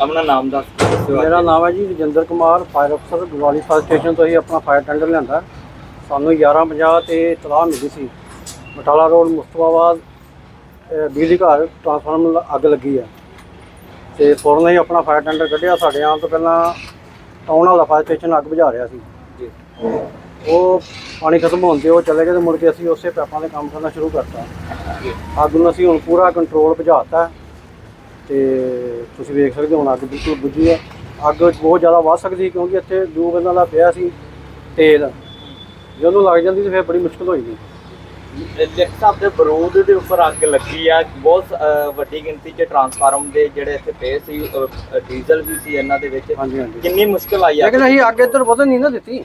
ਆਪਣਾ ਨਾਮ ਦੱਸ ਦਿਓ। ਮੇਰਾ ਨਾਮ ਹੈ ਜੀ ਰਜਿੰਦਰ ਕੁਮਾਰ ਫਾਇਰ ਅਫਸਰ ਗੁਰਵਾਲੀ ਫਾਇਰ ਸਟੇਸ਼ਨ ਤੋਂ ਹੀ ਆਪਣਾ ਫਾਇਰ ਟੈਂਡਰ ਲਿਆਂਦਾ। ਸਾਨੂੰ 11:50 ਤੇ ਇਤਲਾਹ ਮਿਲੀ ਸੀ। ਬਟਾਲਾ ਰੋਡ ਮੁਸਤਫਾਬਾਦ ਬਿਜਲੀ ਘਰ ਟਰਾਂਸਫਾਰਮਰ ਅੱਗ ਲੱਗੀ ਹੈ ਤੇ ਫੌਰਨ ਹੀ ਆਪਣਾ ਫਾਇਰ ਟੈਂਡਰ ਕੱਢਿਆ। ਸਾਡੇ ਆਉਣ ਤੋਂ ਪਹਿਲਾਂ ਟਾਊਨ ਵਾਲਾ ਫਾਇਰ ਸਟੇਸ਼ਨ ਅੱਗ ਬੁਝਾ ਰਿਹਾ ਸੀ। ਜੀ। ਉਹ ਪਾਣੀ ਖਤਮ ਹੋਣ ਤੇ ਉਹ ਚਲੇ ਗਏ ਤੇ ਮੁੜ ਕੇ ਅਸੀਂ ਉਸੇ ਪੈਪਾਂ ਦੇ ਕੰਮ ਕਰਨਾ ਸ਼ੁਰੂ ਕਰਤਾ। ਅੱਗ ਨੂੰ ਅਸੀਂ ਹੁਣ ਪੂਰਾ ਕੰਟਰੋਲ ਬੁਝਾਤਾ। ਤੇ ਤੁਸੀਂ ਵੇਖ ਸਕਦੇ ਹੋ ਹੁਣ ਅੱਗ ਬਿਲਕੁਲ ਬੁਝੀ ਹੈ। ਅੱਗ ਬਹੁਤ ਜ਼ਿਆਦਾ ਵੱਧ ਸਕਦੀ ਸੀ ਕਿਉਂਕਿ ਇੱਥੇ ਦੋ ਬੰਦਾਂ ਦਾ ਪਿਆ ਸੀ ਤੇਲ। ਜਦੋਂ ਲੱਗ ਜਾਂਦੀ ਤੇ ਫਿਰ ਬੜੀ ਮੁਸ਼ਕਲ ਹੋਈ ਲਿਖ ਸਾਹਿਬ ਦੇ ਬਰੂਦ ਦੇ ਉੱਪਰ ਅੱਗ ਲੱਗੀ ਆ ਬਹੁਤ ਵੱਡੀ ਗਿਣਤੀ 'ਚ ਟਰਾਂਸਫਾਰਮ ਦੇ ਜਿਹੜੇ ਇੱਥੇ ਪਏ ਸੀ ਡੀਜ਼ਲ ਵੀ ਸੀ ਇਹਨਾਂ ਦੇ ਵਿੱਚ। ਹਾਂਜੀ ਹਾਂਜੀ। ਕਿੰਨੀ ਮੁਸ਼ਕਲ ਆਈ ਆ। ਲੇਕਿਨ ਅਸੀਂ ਅੱਗ ਇੱਧਰ ਵਧਣ ਨਹੀਂ ਨਾ ਦਿੱਤੀ।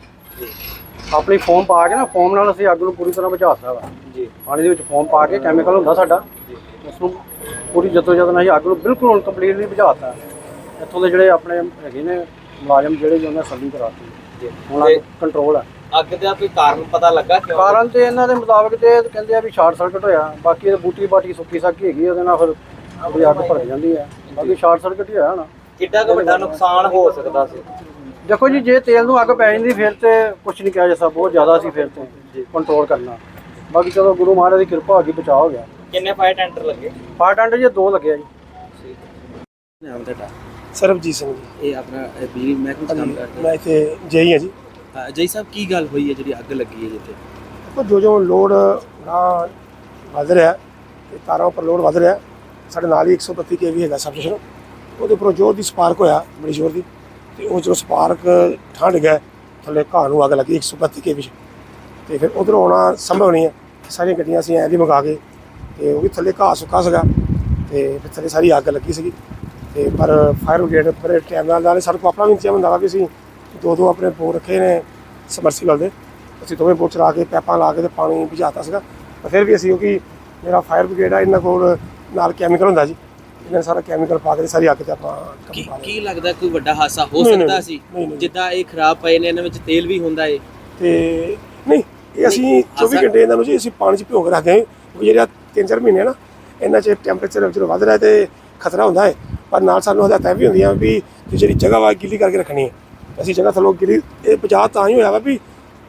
ਆਪਣੀ ਫੋਮ ਪਾ ਕੇ ਨਾ ਫੋਮ ਨਾਲ ਅਸੀਂ ਅੱਗ ਨੂੰ ਪੂਰੀ ਤਰ੍ਹਾਂ ਬੁਝਾਤਾ ਵਾ। ਜੀ। ਪਾਣੀ ਦੇ ਵਿੱਚ ਫੋਮ ਪਾ ਕੇ ਕੈਮੀਕਲ ਹੁੰਦਾ ਸਾਡਾ ਜੀ। ਉਸ ਨੂੰ ਪੂਰੀ ਜਤੋ ਜਤਨ ਅਸੀਂ ਅੱਗ ਨੂੰ ਬਿਲਕੁਲ ਹੁਣ ਕੰਪਲੀਟਲੀ ਬੁਝਾਤਾ। ਇੱਥੋਂ ਦੇ ਜਿਹੜੇ ਆਪਣੇ ਹੈਗੇ ਨੇ ਮੁਲਾਜ਼ਮ ਜਿਹੜੇ ਜੀ ਉਹਨਾਂ ਸੱਲੀ ਕਰਾਤੀ। ਹੁਣ ਅੱਗ ਕੰਟਰੋਲ ਹੈ ਅੱਗ ਦਾ ਕੋਈ ਕਾਰਨ ਪਤਾ ਲੱਗਾ ਕਿਉਂ? ਕਾਰਨ ਤੇ ਇਹਨਾਂ ਦੇ ਮੁਤਾਬਕ ਤੇ ਕਹਿੰਦੇ ਆ ਵੀ ਸ਼ਾਰਟ ਸਰਕਟ ਹੋਇਆ। ਬਾਕੀ ਇਹ ਬੂਟੀ ਬਾਟੀ ਸੁੱਕੀ ਸਾਕੀ ਹੈਗੀ ਉਹਦੇ ਨਾਲ ਫਿਰ ਵੀ ਅੱਗ ਭੜ ਜਾਂਦੀ ਹੈ ਬਾਕੀ ਸ਼ਾਰਟ ਸਰਕਟ ਹੀ ਹੋਇਆ ਨਾ ਕਿੱਡਾ ਕੁ ਵੱਡਾ ਨੁਕਸਾਨ ਹੋ ਸਕਦਾ ਸੀ? ਦੇਖੋ ਜੀ ਜੇ ਤੇਲ ਨੂੰ ਅੱਗ ਪੈ ਜਾਂਦੀ ਫਿਰ ਤੇ ਕੁਝ ਨਹੀਂ ਕਿਹਾ ਜਾ ਸਕਦਾ ਬਹੁਤ ਜ਼ਿਆਦਾ ਸੀ ਫਿਰ ਤੇ ਕੰਟਰੋਲ ਕਰਨਾ। ਬਾਕੀ ਚਲੋ ਗੁਰੂ ਮਹਾਰਾਜ ਦੀ ਕਿਰਪਾ ਹੋ ਗਈ ਬਚਾਅ ਹੋ ਗਿਆ। ਕਿੰਨੇ ਫਾਇਰ ਟੈਂਡਰ ਲੱਗੇ? ਫਾਇਰ ਟੈਂਡਰ ਜੀ ਦੋ ਲੱਗਿਆ ਜੀ। ਨਾਮ ਤੁਹਾਡਾ ਸਰਬਜੀਤ ਸਿੰਘ ਜੀ। ਇਹ ਆਪਣਾ ਇਹ ਬਿਜਲੀ ਮਹਿਕਮੇ 'ਚ ਕੰਮ ਕਰਦੇ। ਮੈਂ ਇੱਥੇ ਜੇਈ ਹਾਂ ਜੀ। ਹਾਂ ਜੈ ਸਾਹਿਬ ਕੀ ਗੱਲ ਹੋਈ ਹੈ ਜਿਹੜੀ ਅੱਗ ਲੱਗੀ ਹੈ ਜਿੱਥੇ? ਦੇਖੋ ਜੋ ਜੋ ਲੋਡ ਨਾ ਵੱਧ ਰਿਹਾ ਤੇ ਤਾਰਾਂ ਉੱਪਰ ਲੋਡ ਵੱਧ ਰਿਹਾ ਸਾਡੇ ਨਾਲ ਹੀ 132 ਕੇਵੀ ਹੈਗਾ ਸਬਸਟੇਸ਼ਨ। ਉਹਦੇ ਉੱਪਰੋਂ ਜ਼ੋਰ ਦੀ ਸਪਾਰਕ ਹੋਇਆ ਬੜੀ ਜ਼ੋਰ ਦੀ ਤੇ ਉਹ ਜਦੋਂ ਸਪਾਰਕ ਠੰਡ ਗਿਆ ਥੱਲੇ ਘਾਹ ਨੂੰ ਅੱਗ ਲੱਗੀ 132 ਕੇਵੀ। 'ਚ ਤੇ ਫਿਰ ਉਧਰੋਂ ਆਉਣਾ ਸੰਭਵ ਨਹੀਂ ਹੈ। ਸਾਰੀਆਂ ਗੱਡੀਆਂ ਅਸੀਂ ਐਂ ਦੀ ਮੰਗਾ ਕੇ ਤੇ ਉਹ ਵੀ ਥੱਲੇ ਘਾਹ ਸੁੱਕਾ ਸੀਗਾ ਤੇ ਫਿਰ ਥੱਲੇ ਸਾਰੀ ਅੱਗ ਲੱਗੀ ਸੀਗੀ। ਤੇ ਪਰ ਫਾਇਰ ਬ੍ਰਿਗੇਡ ਬੜੇ ਟਾਈਮ ਨਾਲ ਨਾਲੇ ਸਾਡੇ ਕੋਲ ਆਪਣਾ ਵੀ ਇੰਤਜ਼ਾਮ ਹੁੰਦਾ ਵਾ ਵੀ ਅਸੀਂ ਦੋ ਦੋ ਆਪਣੇ ਬੋਰ ਰੱਖੇ ਨੇ ਸਮਰਸੀਬਲ ਦੇ ਅਸੀਂ ਦੋਵੇਂ ਬੋਰ ਚਲਾ ਕੇ ਪੈਪਾਂ ਲਾ ਕੇ ਤੇ ਪਾਣੀ ਭਜਾਤਾ ਸੀਗਾ। ਪਰ ਫਿਰ ਵੀ ਅਸੀਂ ਕਿਉਂਕਿ ਮੇਰਾ ਫਾਇਰ ਬ੍ਰਿਗੇਡ ਆ ਇਹਨਾਂ ਕੋਲ ਨਾਲ ਕੈਮੀਕਲ ਹੁੰਦਾ ਜੀ। ਇਹਨਾਂ ਸਾਰਾ ਕੈਮੀਕਲ ਪਾ ਕੇ ਸਾਰੀ ਅੱਗ ਤੇ ਆਪਾਂ ਕੀ ਕੀ ਲੱਗਦਾ ਕੋਈ ਵੱਡਾ ਹਾਦਸਾ ਹੋ ਸਕਦਾ ਸੀ। ਜਿੱਦਾਂ ਇਹ ਖਰਾਬ ਪਏ ਨੇ ਇਹਨਾਂ ਵਿੱਚ ਤੇਲ ਵੀ ਹੁੰਦਾ ਏ। ਤੇ ਨਹੀਂ ਇਹ ਅਸੀਂ 24 ਅਸਰ- ਘੰਟੇ ਇਹਨਾਂ ਨੂੰ ਜੀ ਅਸੀਂ ਪਾਣੀ 'ਚ ਭਿਓ ਕੇ ਰੱਖਦੇ ਹਾਂ। ਜਿਹੜਾ 3-4 ਮਹੀਨੇ ਨਾ ਇਹਨਾਂ 'ਚ ਟੈਂਪਰੇਚਰ ਜਦੋਂ ਵੱਧ ਰਿਹਾ ਤੇ ਖਤਰਾ ਹੁੰਦਾ ਹੈ। ਪਰ ਨਾਲ ਸਾਨੂੰ ਹਦਾਇਤਾਂ ਵੀ ਹੁੰਦੀਆਂ ਵੀ ਜਿਹੜੀ ਜਗ੍ਹਾ ਵਾ ਗਿੱਲੀ ਕਰਕੇ ਰੱਖਣੀ ਹੈ। ਅਸੀਂ ਜਗ੍ਹਾ ਥੱਲੋਂ ਗਿੱਲੀ ਇਹ ਬਚਾਅ ਤਾਂ ਹੀ ਹੋਇਆ ਵਾ ਵੀ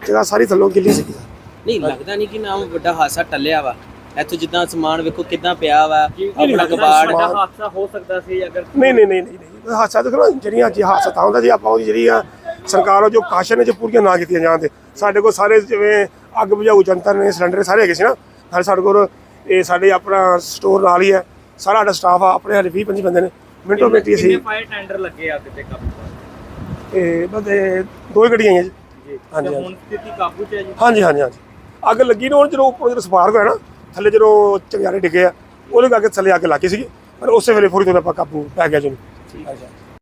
ਜਗ੍ਹਾ ਸਾਰੀ ਥੱਲੋਂ ਗਿੱਲੀ ਸੀ। ਨਹੀਂ ਲੱਗਦਾ ਨਹੀਂ ਕਿ ਨਾ ਵੱਡਾ ਹਾਦਸਾ ਟੱਲਿਆ ਵਾ। ਇੱਥੋਂ ਜਿੱਦਾਂ ਸਮਾਨ ਵੇਖੋ ਕਿੱਦਾਂ ਪਿਆ ਵਾ ਆਪਣਾ ਕਬਾੜ। ਵੱਡਾ ਹਾਦਸਾ ਹੋ ਸਕਦਾ ਸੀ ਅਗਰ ਨਹੀਂ ਨਹੀਂ ਨਹੀਂ ਨਹੀਂ ਹਾਦਸਾ ਦੇਖੋ ਜਿਹੜੀਆਂ ਜੇ ਹਾਦਸਾ ਤਾਂ ਹੁੰਦਾ ਜੇ ਆਪਾਂ ਉਹਦੀ ਜਿਹੜੀ ਆ ਸਰਕਾਰ ਉਹ ਜੋ ਕਾਸ਼ਨ ਨੇ ਜੋ ਪੂਰੀਆਂ ਨਾ ਕੀਤੀਆਂ ਜਾਣ ਤੇ ਸਾਡੇ ਕੋਲ ਸਾਰੇ ਜਿਵੇਂ ਅੱਗ ਬੁਝਾਊ ਜੰਤਰ ਨੇ ਸਿਲੰਡਰ ਸਾਰੇ ਹੈਗੇ ਸੀ ਨਾ ਸਾਰੇ ਸਾਡੇ ਕੋਲ ਇਹ ਸਾਡੇ ਆਪਣਾ ਸਟੋਰ ਨਾਲ ਹੀ ਹੈ ਸਾਰਾ ਸਾਡਾ ਸਟਾਫ ਆ ਆਪਣੇ ਹਾਲੇ 20 25 ਬੰਦੇ ਨੇ ਮਿੰਟੋ ਮਿੰਟੀ ਅਸੀਂ ਫਾਇਰ ਟੈਂਡਰ ਲੱਗੇ ਅੱਗ ਤੇ ਕਾਬੂ? ਇਹ ਬਸ ਦੋ ਹੀ ਗੱਡੀਆਂ ਆਈਆਂ ਜੀ ਹਾਂਜੀ। ਹੁਣ ਸਥਿਤੀ ਕਾਬੂ 'ਚ ਹੈ ਜੀ ਹਾਂਜੀ ਹਾਂਜੀ ਹਾਂਜੀ ਅੱਗ ਲੱਗੀ ਨਾ ਹੁਣ ਜਦੋਂ ਉੱਪਰ ਜਦੋਂ ਸਪਾਰਕ ਹੋਇਆ ਨਾ ਥੱਲੇ ਜਦੋਂ ਚੰਗਿਆਰੇ ਡਿੱਗੇ ਆ ਉਹਦੇ ਕਰਕੇ ਥੱਲੇ ਅੱਗ ਲੱਗੀ ਸੀਗੀ ਪਰ ਉਸੇ ਵੇਲੇ ਫੌਰੀ ਤੌਰ ਤੇ ਆਪਾਂ ਕਾਬੂ ਪੈ ਗਿਆ ਜੀ। ਅੱਛਾ